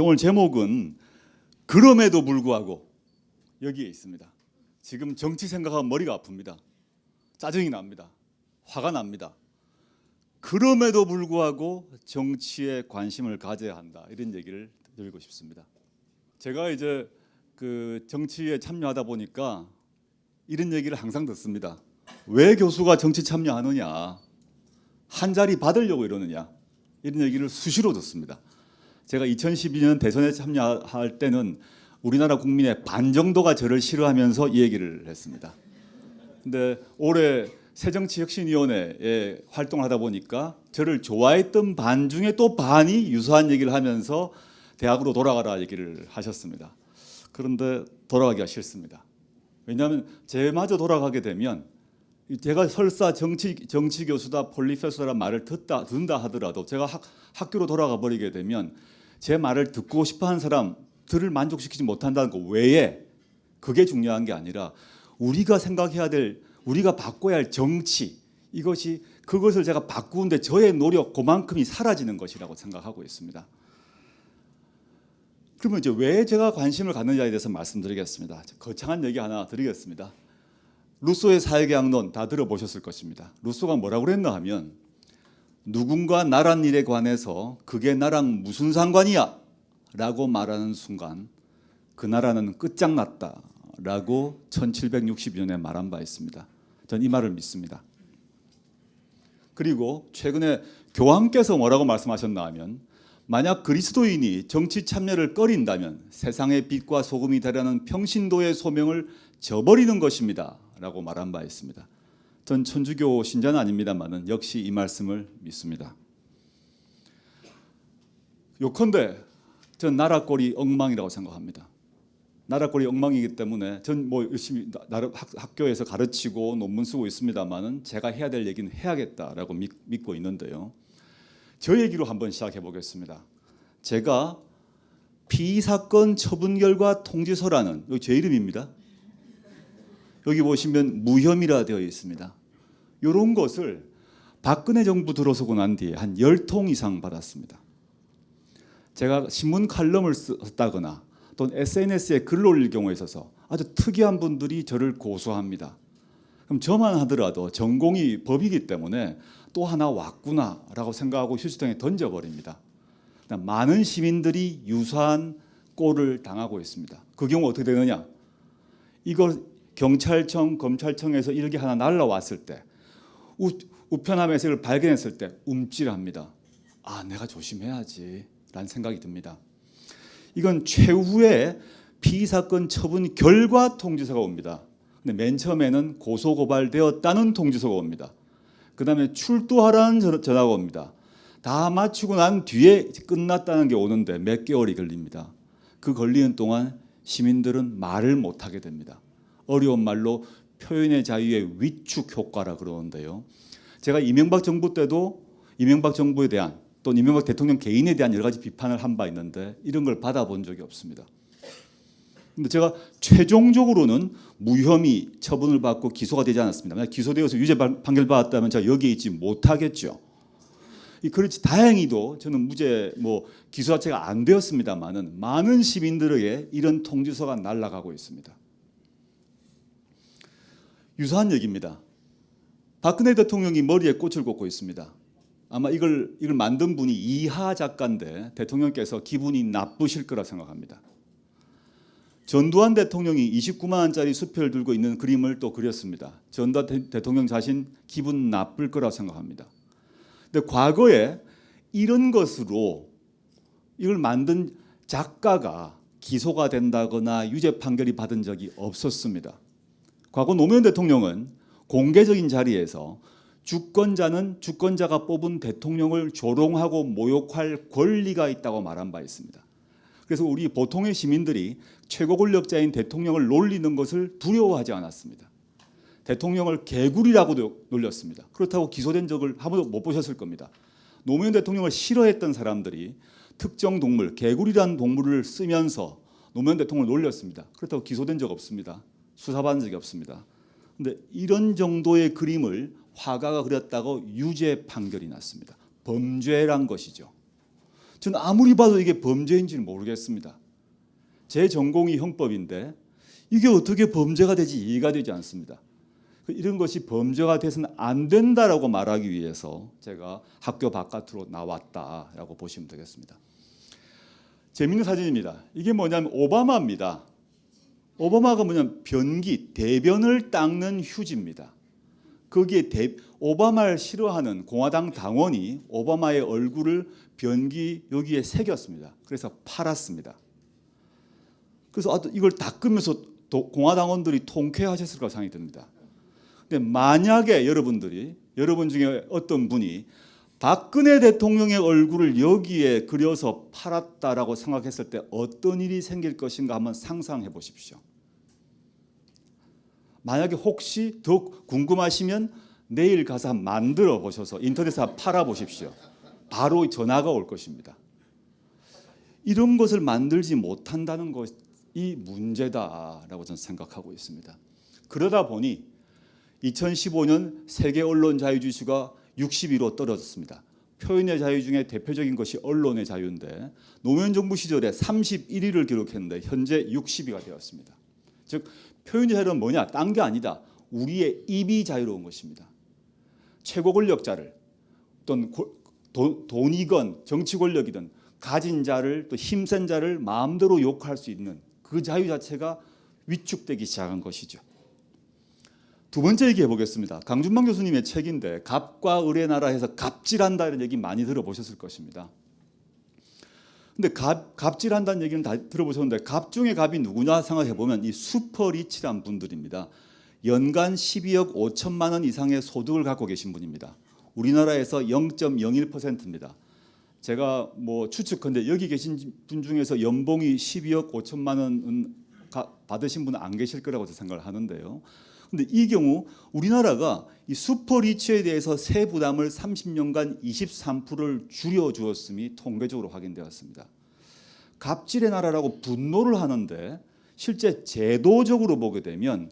오늘 제목은 그럼에도 불구하고 여기에 있습니다. 지금 정치 생각하면 머리가 아픕니다. 짜증이 납니다. 화가 납니다. 그럼에도 불구하고 정치에 관심을 가져야 한다. 이런 얘기를 드리고 싶습니다. 제가 이제 그 정치에 참여하다 보니까 이런 얘기를 항상 듣습니다. 왜 교수가 정치 참여하느냐? 한 자리 받으려고 이러느냐? 이런 얘기를 수시로 듣습니다. 제가 2012년 대선에 참여할 때는 우리나라 국민의 반 정도가 저를 싫어하면서 이 얘기를 했습니다. 근데 올해 새정치혁신위원회에 활동을 하다 보니까 저를 좋아했던 반 중에 또 반이 유사한 얘기를 하면서 대학으로 돌아가라 얘기를 하셨습니다. 그런데 돌아가기가 싫습니다. 왜냐하면 제마저 돌아가게 되면 제가 설사 정치 정치 교수다 폴리페서라 말을 듣다 듣는다 하더라도 제가 학, 학교로 돌아가 버리게 되면 제 말을 듣고 싶어 하는 사람들을 만족시키지 못한다는 것 외에 그게 중요한 게 아니라 우리가 생각해야 될 우리가 바꿔야 할 정치 이것이 그것을 제가 바꾸는데 저의 노력 그만큼이 사라지는 것이라고 생각하고 있습니다. 그러면 이제 왜 제가 관심을 갖느냐에 대해서 말씀드리겠습니다. 거창한 얘기 하나 드리겠습니다. 루소의 사회계약론 다 들어보셨을 것입니다. 루소가 뭐라고 그랬나 하면 누군가 나란 일에 관해서 그게 나랑 무슨 상관이야? 라고 말하는 순간 그 나라는 끝장났다 라고 1760년에 말한 바 있습니다. 전 이 말을 믿습니다. 그리고 최근에 교황께서 뭐라고 말씀하셨나 하면 만약 그리스도인이 정치 참여를 꺼린다면 세상의 빛과 소금이 되려는 평신도의 소명을 저버리는 것입니다. 라고 말한 바 있습니다. 전 천주교 신자는 아닙니다만은 역시 이 말씀을 믿습니다. 요컨대 전 나라 꼴이 엉망이라고 생각합니다. 나라 꼴이 엉망이기 때문에 전 뭐 열심히 나름 학, 학교에서 가르치고 논문 쓰고 있습니다만은 제가 해야 될 얘기는 해야겠다라고 믿, 믿고 있는데요. 저 얘기로 한번 시작해 보겠습니다. 제가 피사건 처분 결과 통지서라는 제 이름입니다. 여기 보시면 무혐의라 되어 있습니다. 이런 것을 박근혜 정부 들어서고 난 뒤에 한열통 이상 받았습니다. 제가 신문 칼럼을 썼다거나 또는 SNS에 글을 올릴 경우에 있어서 아주 특이한 분들이 저를 고소합니다. 그럼 저만 하더라도 전공이 법이기 때문에 또 하나 왔구나라고 생각하고 휴지통에 던져버립니다. 많은 시민들이 유사한 꼴을 당하고 있습니다. 그 경우 어떻게 되느냐? 이걸 경찰청, 검찰청에서 이렇게 하나 날라왔을 때 우, 우편함에서 이걸 발견했을 때 움찔합니다. 아, 내가 조심해야지 라는 생각이 듭니다. 이건 최후의 피사건 처분 결과 통지서가 옵니다. 근데 맨 처음에는 고소 고발되었다는 통지서가 옵니다. 그 다음에 출두하라는 전화가 옵니다. 다 마치고 난 뒤에 끝났다는 게 오는데 몇 개월이 걸립니다. 그 걸리는 동안 시민들은 말을 못 하게 됩니다. 어려운 말로 표현의 자유의 위축 효과라 그러는데요. 제가 이명박 정부 때도 이명박 정부에 대한 또 이명박 대통령 개인에 대한 여러 가지 비판을 한 바 있는데 이런 걸 받아본 적이 없습니다. 근데 제가 최종적으로는 무혐의 처분을 받고 기소가 되지 않았습니다. 만약 기소되어서 유죄 판결 받았다면 제가 여기에 있지 못하겠죠. 그렇지 다행히도 저는 무죄 뭐 기소 자체가 안 되었습니다만은 많은 시민들에게 이런 통지서가 날아가고 있습니다. 유사한 얘기입니다. 박근혜 대통령이 머리에 꽃을 꽂고 있습니다. 아마 이걸 이걸 만든 분이 이하 작가인데 대통령께서 기분이 나쁘실 거라 생각합니다. 전두환 대통령이 29만 원짜리 수표를 들고 있는 그림을 또 그렸습니다. 전두환 대통령 자신 기분 나쁠 거라 생각합니다. 근데 과거에 이런 것으로 이걸 만든 작가가 기소가 된다거나 유죄 판결이 받은 적이 없었습니다. 과거 노무현 대통령은 공개적인 자리에서 주권자는 주권자가 뽑은 대통령을 조롱하고 모욕할 권리가 있다고 말한 바 있습니다. 그래서 우리 보통의 시민들이 최고 권력자인 대통령을 놀리는 것을 두려워하지 않았습니다. 대통령을 개구리라고도 놀렸습니다. 그렇다고 기소된 적을 한 번도 못 보셨을 겁니다. 노무현 대통령을 싫어했던 사람들이 특정 동물, 개구리라는 동물을 쓰면서 노무현 대통령을 놀렸습니다. 그렇다고 기소된 적 없습니다. 수사받은 적이 없습니다. 근데 이런 정도의 그림을 화가가 그렸다고 유죄 판결이 났습니다. 범죄란 것이죠. 저는 아무리 봐도 이게 범죄인지는 모르겠습니다. 제 전공이 형법인데 이게 어떻게 범죄가 되지 이해가 되지 않습니다. 그 이런 것이 범죄가 돼서는 안 된다라고 말하기 위해서 제가 학교 바깥으로 나왔다라고 보시면 되겠습니다. 재밌는 사진입니다. 이게 뭐냐면 오바마입니다. 오바마가 뭐냐면 변기 대변을 닦는 휴지입니다. 거기에 대, 오바마를 싫어하는 공화당 당원이 오바마의 얼굴을 변기 여기에 새겼습니다. 그래서 팔았습니다. 그래서 아, 이걸 닦으면서 도, 공화당원들이 통쾌하셨을 거라 생각이 듭니다. 근데 만약에 여러분들이 여러분 중에 어떤 분이 박근혜 대통령의 얼굴을 여기에 그려서 팔았다라고 생각했을 때 어떤 일이 생길 것인가 한번 상상해 보십시오. 만약에 혹시 더 궁금하시면 내일 가서 한번 만들어 보셔서 인터넷에 한번 팔아 보십시오. 바로 전화가 올 것입니다. 이런 것을 만들지 못한다는 것이 문제다라고 저는 생각하고 있습니다. 그러다 보니 2015년 세계 언론 자유 지수가 60위로 떨어졌습니다. 표현의 자유 중에 대표적인 것이 언론의 자유인데 노무현 정부 시절에 31위를 기록했는데 현재 60위가 되었습니다. 즉 표현의 자유는 뭐냐? 딴 게 아니다. 우리의 입이 자유로운 것입니다. 최고 권력자를 또는 도, 돈이건 정치 권력이든 가진 자를 또 힘센 자를 마음대로 욕할 수 있는 그 자유 자체가 위축되기 시작한 것이죠. 두 번째 얘기해 보겠습니다. 강준만 교수님의 책인데 갑과 을의 나라에서 갑질한다 이런 얘기 많이 들어보셨을 것입니다. 근데 갑, 갑질한다는 얘기는 다 들어보셨는데 갑 중에 갑이 누구냐 생각해 보면 이 슈퍼리치란 분들입니다. 연간 12억 5천만 원 이상의 소득을 갖고 계신 분입니다. 우리나라에서 0.01%입니다. 제가 뭐 추측컨대 여기 계신 분 중에서 연봉이 12억 5천만 원 받으신 분은 안 계실 거라고 생각을 하는데요. 근데 이 경우 우리나라가 이 슈퍼리치에 대해서 세 부담을 30년간 23%를 줄여 주었음이 통계적으로 확인되었습니다. 갑질의 나라라고 분노를 하는데 실제 제도적으로 보게 되면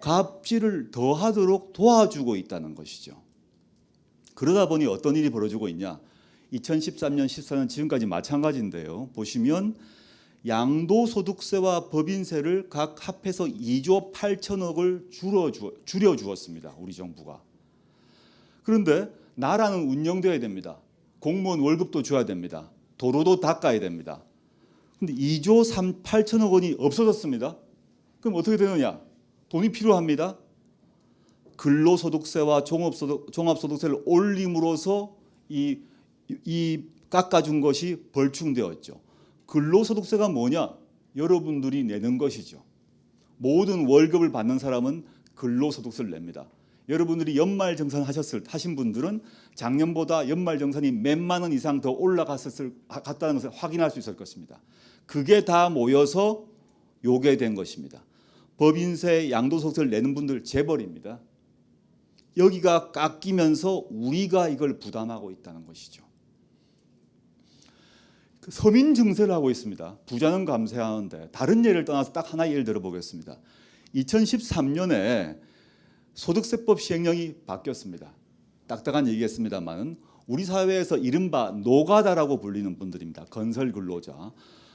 갑질을 더 하도록 도와주고 있다는 것이죠. 그러다 보니 어떤 일이 벌어지고 있냐? 2013년, 14년 지금까지 마찬가지인데요. 보시면 양도소득세와 법인세를 각 합해서 2조 8천억을 줄여, 줄여 주었습니다. 우리 정부가. 그런데 나라는 운영돼야 됩니다. 공무원 월급도 줘야 됩니다. 도로도 닦아야 됩니다. 근데 2조 3, 8천억 원이 없어졌습니다. 그럼 어떻게 되느냐? 돈이 필요합니다. 근로소득세와 종합소득, 종합소득세를 올림으로써 이, 이 깎아준 것이 벌충되었죠. 근로소득세가 뭐냐? 여러분들이 내는 것이죠. 모든 월급을 받는 사람은 근로소득세를 냅니다. 여러분들이 연말정산 하셨을 하신 분들은 작년보다 연말정산이 몇만 원 이상 더 올라갔을 갔다는 것을 확인할 수 있을 것입니다. 그게 다 모여서 요게 된 것입니다. 법인세, 양도소득세를 내는 분들 재벌입니다. 여기가 깎이면서 우리가 이걸 부담하고 있다는 것이죠. 그 서민 증세를 하고 있습니다. 부자는 감세하는데 다른 예를 떠나서 딱 하나 예를 들어보겠습니다. 2013년에 소득세법 시행령이 바뀌었습니다. 딱딱한 얘기겠습니다만 우리 사회에서 이른바 노가다라고 불리는 분들입니다. 건설 근로자.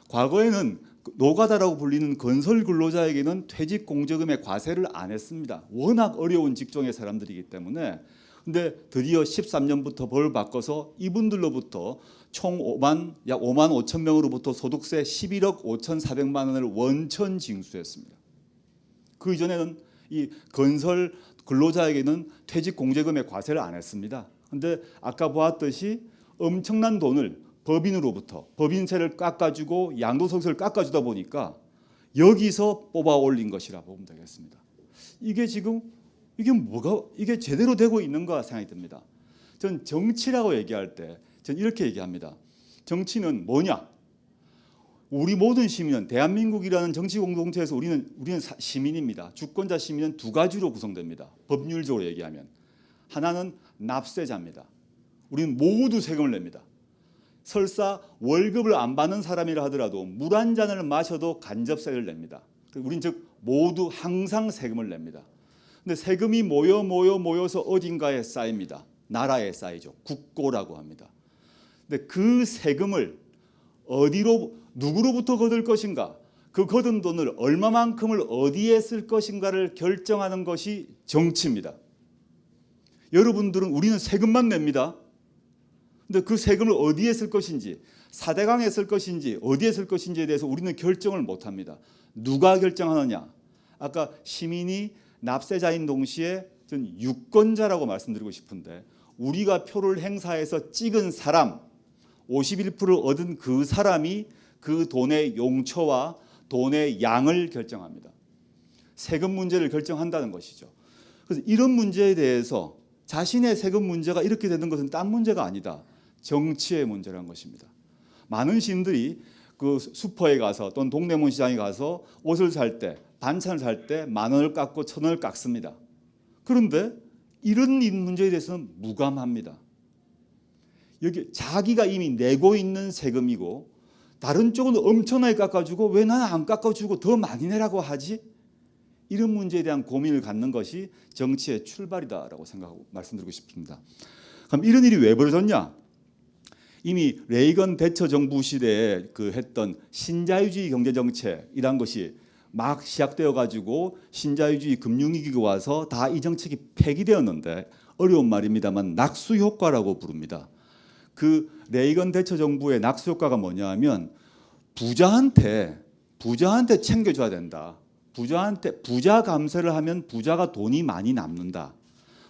과거에는 노가다라고 불리는 건설 근로자에게는 퇴직 공제금의 과세를 안 했습니다. 워낙 어려운 직종의 사람들이기 때문에 근데 드디어 13년부터 벌 바꿔서 이분들로부터 총 5만 약 5만 5천 명으로부터 소득세 11억 5천4백만 원을 원천 징수했습니다. 그 이전에는 이 건설 근로자에게는 퇴직 공제금의 과세를 안 했습니다. 근데 아까 보았듯이 엄청난 돈을 법인으로부터 법인세를 깎아주고 양도소득세를 깎아주다 보니까 여기서 뽑아 올린 것이라 보면 되겠습니다. 이게 지금 이게 뭐가 이게 제대로 되고 있는가 생각이 듭니다. 전 정치라고 얘기할 때 전 이렇게 얘기합니다. 정치는 뭐냐? 우리 모든 시민은 대한민국이라는 정치 공동체에서 우리는 우리는 시민입니다. 주권자 시민은 두 가지로 구성됩니다. 법률적으로 얘기하면 하나는 납세자입니다. 우리는 모두 세금을 냅니다. 설사 월급을 안 받는 사람이라 하더라도 물 한 잔을 마셔도 간접세를 냅니다. 우린 즉 모두 항상 세금을 냅니다. 근데 세금이 모여 모여 모여서 어딘가에 쌓입니다. 나라에 쌓이죠. 국고라고 합니다. 근데 그 세금을 어디로 누구로부터 거둘 것인가? 그 거둔 돈을 얼마만큼을 어디에 쓸 것인가를 결정하는 것이 정치입니다. 여러분들은 우리는 세금만 냅니다. 근데 그 세금을 어디에 쓸 것인지, 사대강에 쓸 것인지, 어디에 쓸 것인지에 대해서 우리는 결정을 못 합니다. 누가 결정하느냐? 아까 시민이 납세자인 동시에 전 유권자라고 말씀드리고 싶은데 우리가 표를 행사해서 찍은 사람 51%를 얻은 그 사람이 그 돈의 용처와 돈의 양을 결정합니다. 세금 문제를 결정한다는 것이죠. 그래서 이런 문제에 대해서 자신의 세금 문제가 이렇게 되는 것은 딴 문제가 아니다. 정치의 문제라는 것입니다. 많은 시민들이 그 슈퍼에 가서 또는 동대문 시장에 가서 옷을 살 때, 반찬을 살 때 만 원을 깎고 천 원을 깎습니다. 그런데 이런 이 문제에 대해서는 무감합니다. 여기 자기가 이미 내고 있는 세금이고 다른 쪽은 엄청나게 깎아주고 왜 나는 안 깎아주고 더 많이 내라고 하지? 이런 문제에 대한 고민을 갖는 것이 정치의 출발이다라고 생각하고 말씀드리고 싶습니다. 그럼 이런 일이 왜 벌어졌냐? 이미 레이건 대처 정부 시대에 그 했던 신자유주의 경제 정책이란 것이 막 시작되어 가지고 신자유주의 금융위기가 와서 다 이 정책이 폐기되었는데 어려운 말입니다만 낙수 효과라고 부릅니다. 그 레이건 대처 정부의 낙수 효과가 뭐냐하면 부자한테 부자한테 챙겨줘야 된다. 부자한테 부자 감세를 하면 부자가 돈이 많이 남는다.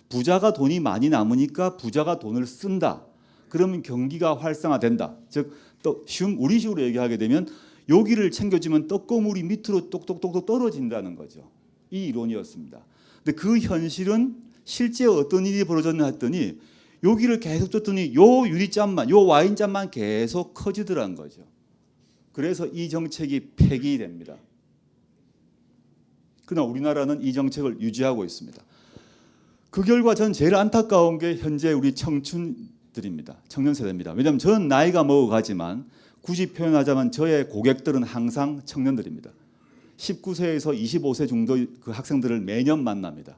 부자가 돈이 많이 남으니까 부자가 돈을 쓴다. 그러면 경기가 활성화된다. 즉 또 쉬운 우리식으로 얘기하게 되면 여기를 챙겨주면 떡고물이 밑으로 똑똑똑똑 떨어진다는 거죠. 이 이론이었습니다. 근데 그 현실은 실제 어떤 일이 벌어졌나 했더니 여기를 계속 줬더니 요 유리잔만, 요 와인잔만 계속 커지더란 거죠. 그래서 이 정책이 폐기됩니다. 그러나 우리나라는 이 정책을 유지하고 있습니다. 그 결과 전 제일 안타까운 게 현재 우리 청춘들입니다. 청년 세대입니다. 왜냐하면 저는 나이가 먹어가지만 굳이 표현하자면 저의 고객들은 항상 청년들입니다. 19세에서 25세 정도 그 학생들을 매년 만납니다.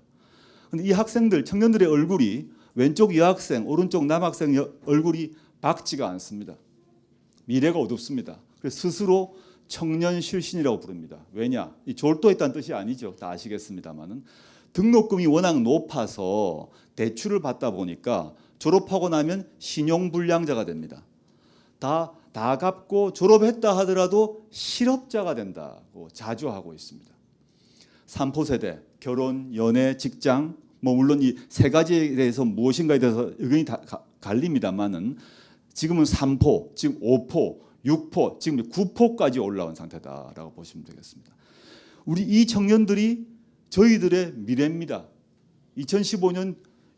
근데 이 학생들 청년들의 얼굴이 왼쪽 여학생, 오른쪽 남학생 여- 얼굴이 밝지가 않습니다. 미래가 어둡습니다. 그래서 스스로 청년 실신이라고 부릅니다. 왜냐? 이 졸도했다는 뜻이 아니죠. 다 아시겠습니다만은 등록금이 워낙 높아서 대출을 받다 보니까 졸업하고 나면 신용불량자가 됩니다. 다, 다 갚고 졸업했다 하더라도 실업자가 된다고 자주 하고 있습니다. 삼포 세대, 결혼, 연애, 직장, 뭐 물론 이 세 가지에 대해서 무엇인가에 대해서 의견이 다 가- 갈립니다만은 지금은 3포, 지금 5포, 6포, 지금 9포까지 올라온 상태다라고 보시면 되겠습니다. 우리 이 청년들이 저희들의 미래입니다. 2015년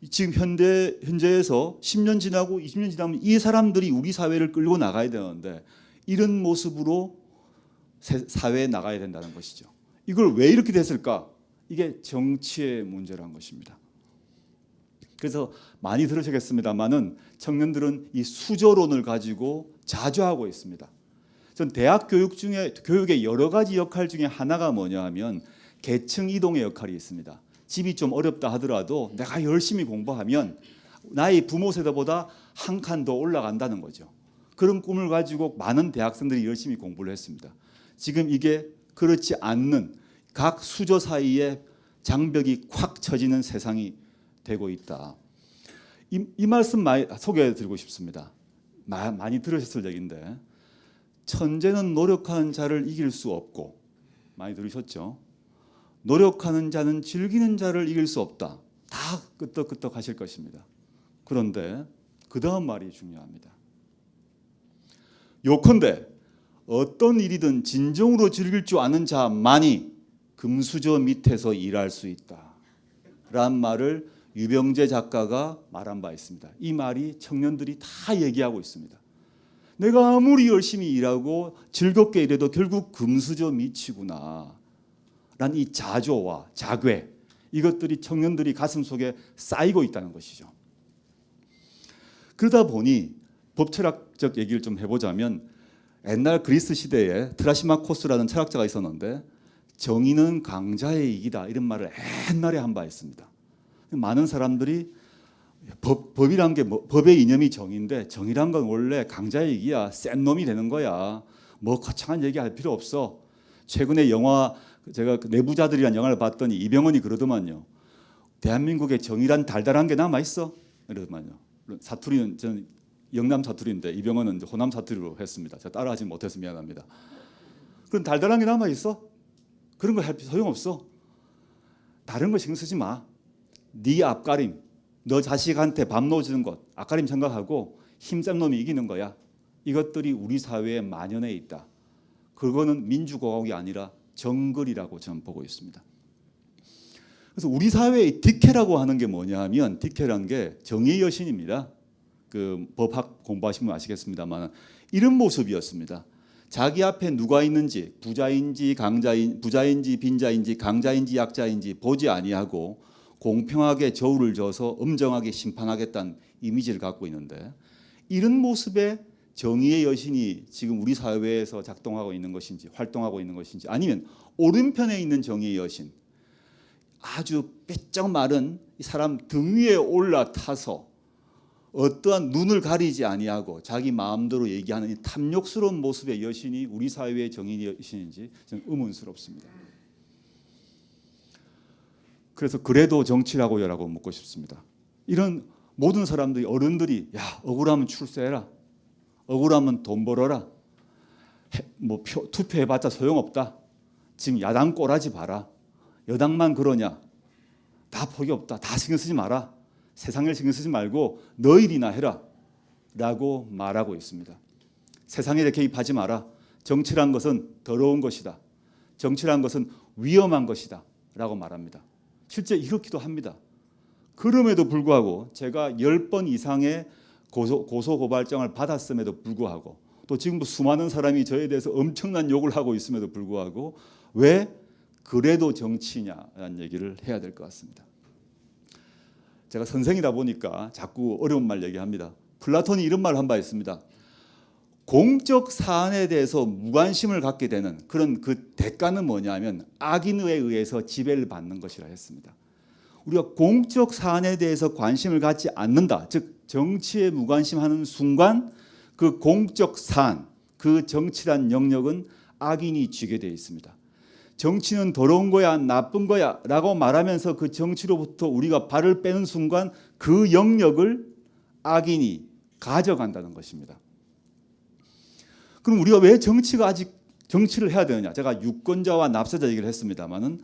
지금 현대 현재에서 10년 지나고 20년 지나면 이 사람들이 우리 사회를 끌고 나가야 되는데 이런 모습으로 세- 사회에 나가야 된다는 것이죠. 이걸 왜 이렇게 됐을까? 이게 정치의 문제란 것입니다. 그래서 많이 들으시겠습니다만은 청년들은 이 수저론을 가지고 자주 하고 있습니다. 전 대학 교육 중에 교육의 여러 가지 역할 중에 하나가 뭐냐 하면 계층 이동의 역할이 있습니다. 집이 좀 어렵다 하더라도 내가 열심히 공부하면 나의 부모 세대보다 한 칸 더 올라간다는 거죠. 그런 꿈을 가지고 많은 대학생들이 열심히 공부를 했습니다. 지금 이게 그렇지 않는 각 수저 사이에 장벽이 콱 쳐지는 세상이 되고 있다. 이, 이 말씀 많이 소개해 드리고 싶습니다. 마, 많이 들으셨을 얘기인데 천재는 노력하는 자를 이길 수 없고 많이 들으셨죠? 노력하는 자는 즐기는 자를 이길 수 없다. 다 끄떡끄떡 하실 것입니다. 그런데 그 다음 말이 중요합니다. 요컨대 어떤 일이든 진정으로 즐길 줄 아는 자만이 금수저 밑에서 일할 수 있다. 라는 말을 유병재 작가가 말한 바 있습니다. 이 말이 청년들이 다 얘기하고 있습니다. 내가 아무리 열심히 일하고 즐겁게 일해도 결국 금수저 밑이구나. 라는 이 자조와 자괴 이것들이 청년들이 가슴 속에 쌓이고 있다는 것이죠. 그러다 보니 법철학적 얘기를 좀 해보자면 옛날 그리스 시대에 트라시마코스라는 철학자가 있었는데 정의는 강자의 이기다 이런 말을 옛날에 한 바 있습니다. 많은 사람들이 법, 법이란 게 뭐, 법의 이념이 정의인데 정의란 건 원래 강자이기야 센 놈이 되는 거야. 뭐 거창한 얘기할 필요 없어. 최근에 영화 제가 그 내부자들이란 영화를 봤더니 이병헌이 그러더만요. 대한민국의 정의란 달달한 게 남아 있어. 이러더만요. 사투리는 저는 영남 사투리인데 이병헌은 호남 사투리로 했습니다. 제가 따라하지 못해서 미안합니다. 그럼 달달한 게 남아 있어? 그런 거할 소용 없어. 다른 거 신경 쓰지 마. 네 앞가림, 너 자식한테 밥 넣어주는 것, 앞가림 생각하고 힘센 놈이 이기는 거야. 이것들이 우리 사회에 만연해 있다. 그거는 민주공화국이 아니라 정글이라고 저는 보고 있습니다. 그래서 우리 사회의 디케라고 하는 게 뭐냐 하면 디케란 게 정의의 여신입니다. 그 법학 공부하시면 아시겠습니다만 이런 모습이었습니다. 자기 앞에 누가 있는지 부자인지 강자인 부자인지 빈자인지 강자인지 약자인지 보지 아니하고 공평하게 저울을 져서 엄정하게 심판하겠다는 이미지를 갖고 있는데 이런 모습의 정의의 여신이 지금 우리 사회에서 작동하고 있는 것인지 활동하고 있는 것인지 아니면 오른편에 있는 정의의 여신 아주 삐쩍 마른 이 사람 등 위에 올라타서 어떠한 눈을 가리지 아니하고 자기 마음대로 얘기하는 이 탐욕스러운 모습의 여신이 우리 사회의 정의의 여신인지 저는 의문스럽습니다. 그래서 그래도 정치라고요라고 묻고 싶습니다. 이런 모든 사람들이 어른들이 야 억울하면 출세해라, 억울하면 돈 벌어라, 해- 뭐 표, 투표해봤자 소용없다. 지금 야당 꼬라지 봐라. 여당만 그러냐? 다 폭이 없다. 다 신경 쓰지 마라. 세상을 신경 쓰지 말고 너 일이나 해라. 라고 말하고 있습니다. 세상에 개입하지 마라. 정치란 것은 더러운 것이다. 정치란 것은 위험한 것이다. 라고 말합니다. 실제 이렇기도 합니다. 그럼에도 불구하고 제가 10번 이상의 고소, 고소 고발장을 받았음에도 불구하고 또 지금도 수많은 사람이 저에 대해서 엄청난 욕을 하고 있음에도 불구하고 왜 그래도 정치냐라는 얘기를 해야 될 것 같습니다. 제가 선생이다 보니까 자꾸 어려운 말 얘기합니다. 플라톤이 이런 말을 한 바 있습니다. 공적 사안에 대해서 무관심을 갖게 되는 그런 그 대가는 뭐냐면 악인에 의해서 지배를 받는 것이라 했습니다. 우리가 공적 사안에 대해서 관심을 갖지 않는다. 즉 정치에 무관심하는 순간 그 공적 사안, 그 정치란 영역은 악인이 쥐게 되어 있습니다. 정치는 더러운 거야, 나쁜 거야 라고 말하면서 그 정치로부터 우리가 발을 빼는 순간 그 영역을 악인이 가져간다는 것입니다. 그럼 우리가 왜 정치가 아직 정치를 해야 되느냐? 제가 유권자와 납세자 얘기를 했습니다만은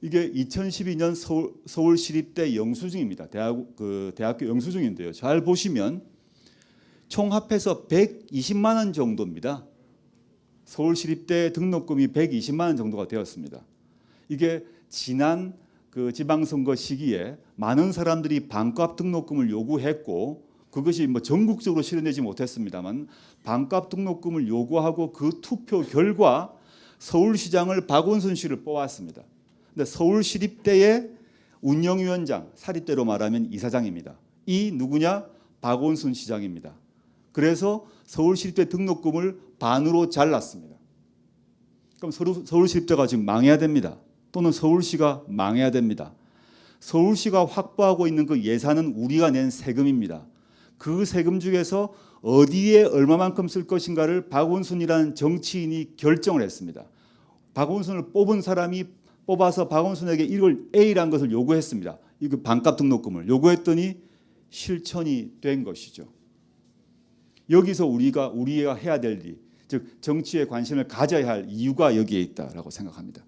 이게 2012년 서울, 서울시립대 영수증입니다. 대학 그 대학교 영수증인데요. 잘 보시면 총 합해서 120만 원 정도입니다. 서울시립대 등록금이 120만 원 정도가 되었습니다. 이게 지난 그 지방선거 시기에 많은 사람들이 반값 등록금을 요구했고 그것이 뭐 전국적으로 실현되지 못했습니다만 반값 등록금을 요구하고 그 투표 결과 서울시장을 박원순 씨를 뽑았습니다. 근데 서울시립대의 운영위원장, 사립대로 말하면 이사장입니다. 이 누구냐? 박원순 시장입니다. 그래서 서울시립대 등록금을 반으로 잘랐습니다. 그럼 서울- 서울시립대가 지금 망해야 됩니다. 또는 서울시가 망해야 됩니다. 서울시가 확보하고 있는 그 예산은 우리가 낸 세금입니다. 그 세금 중에서 어디에 얼마만큼 쓸 것인가를 박원순이라는 정치인이 결정을 했습니다. 박원순을 뽑은 사람이 뽑아서 박원순에게 이걸 A라는 것을 요구했습니다. 이거 반값 등록금을 요구했더니 실천이 된 것이죠. 여기서 우리가 우리가 해야 될 일, 즉 정치에 관심을 가져야 할 이유가 여기에 있다라고 생각합니다.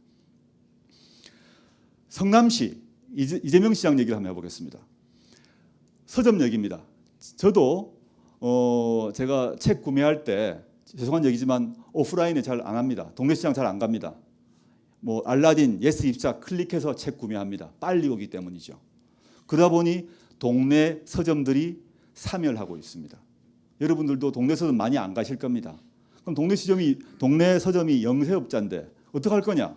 성남시 이재- 이재명 시장 얘기를 한번 해보겠습니다. 서점 얘기입니다. 저도 어 제가 책 구매할 때 죄송한 얘기지만 오프라인에 잘 안 합니다. 동네 시장 잘 안 갑니다. 뭐 알라딘, 예스 입사 클릭해서 책 구매합니다. 빨리 오기 때문이죠. 그러다 보니 동네 서점들이 사멸하고 있습니다. 여러분들도 동네 서점 많이 안 가실 겁니다. 그럼 동네 시점이 동네 서점이 영세업자인데 어떻게 할 거냐?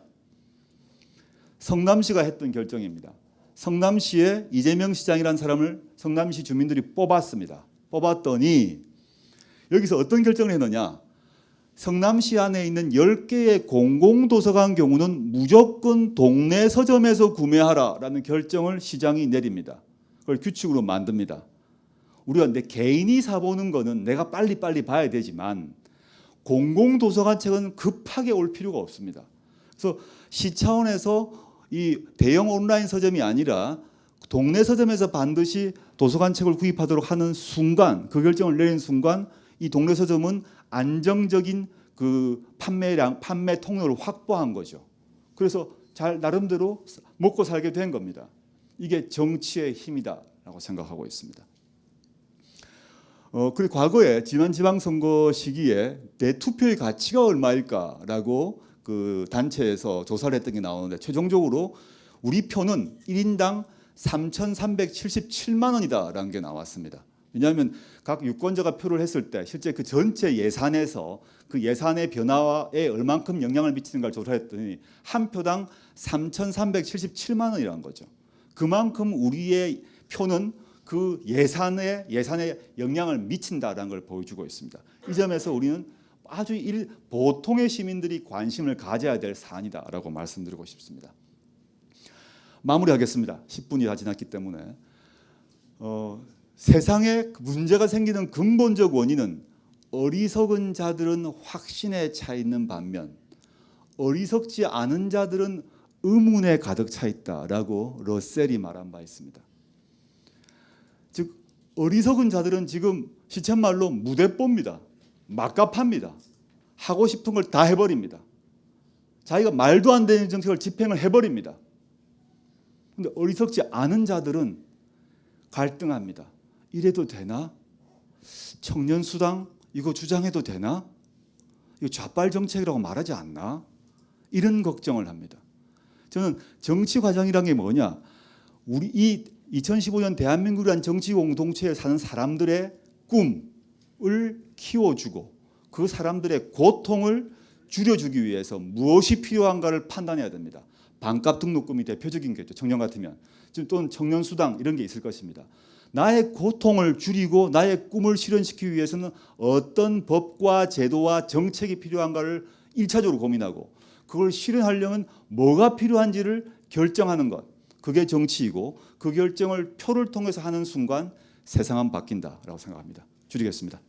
성남시가 했던 결정입니다. 성남시에 이재명 시장이라는 사람을 성남시 주민들이 뽑았습니다. 뽑았더니 여기서 어떤 결정을 했느냐? 성남시 안에 있는 10개의 공공도서관 경우는 무조건 동네 서점에서 구매하라라는 결정을 시장이 내립니다. 규칙으로 만듭니다. 우리가 내 개인이 사보는 거는 내가 빨리빨리 봐야 되지만 공공 도서관 책은 급하게 올 필요가 없습니다. 그래서 시 차원에서 이 대형 온라인 서점이 아니라 동네 서점에서 반드시 도서관 책을 구입하도록 하는 순간 그 결정을 내린 순간 이 동네 서점은 안정적인 그 판매량 판매 통로를 확보한 거죠. 그래서 잘 나름대로 먹고 살게 된 겁니다. 이게 정치의 힘이다라고 생각하고 있습니다. 어, 그리고 과거에 지난 지방선거 시기에 내 투표의 가치가 얼마일까라고 그 단체에서 조사를 했던 게 나오는데 최종적으로 우리 표는 1인당 3,377만 원이다라는 게 나왔습니다. 왜냐하면 각 유권자가 표를 했을 때 실제 그 전체 예산에서 그 예산의 변화에 얼만큼 영향을 미치는가를 조사했더니 한 표당 3,377만 원이라는 거죠. 그만큼 우리의 표는 그 예산에 예산에 영향을 미친다라는 걸 보여주고 있습니다. 이 점에서 우리는 아주 일 보통의 시민들이 관심을 가져야 될 사안이다라고 말씀드리고 싶습니다. 마무리하겠습니다. 10분이 다 지났기 때문에 어, 세상에 문제가 생기는 근본적 원인은 어리석은 자들은 확신에 차 있는 반면 어리석지 않은 자들은 의문에 가득 차 있다라고 러셀이 말한 바 있습니다. 즉 어리석은 자들은 지금 시쳇말로 무대뽀입니다. 막갑합니다. 하고 싶은 걸 다 해버립니다. 자기가 말도 안 되는 정책을 집행을 해버립니다. 근데 어리석지 않은 자들은 갈등합니다. 이래도 되나? 청년 수당 이거 주장해도 되나? 이거 좌빨 정책이라고 말하지 않나? 이런 걱정을 합니다. 저는 정치 과정이란 게 뭐냐? 우리 이 2015년 대한민국이란 정치 공동체에 사는 사람들의 꿈을 키워주고 그 사람들의 고통을 줄여주기 위해서 무엇이 필요한가를 판단해야 됩니다. 반값 등록금이 대표적인 게죠. 청년 같으면 지금 또는 청년 수당 이런 게 있을 것입니다. 나의 고통을 줄이고 나의 꿈을 실현시키기 위해서는 어떤 법과 제도와 정책이 필요한가를 일차적으로 고민하고 그걸 실현하려면 뭐가 필요한지를 결정하는 것. 그게 정치이고 그 결정을 표를 통해서 하는 순간 세상은 바뀐다라고 생각합니다. 줄이겠습니다.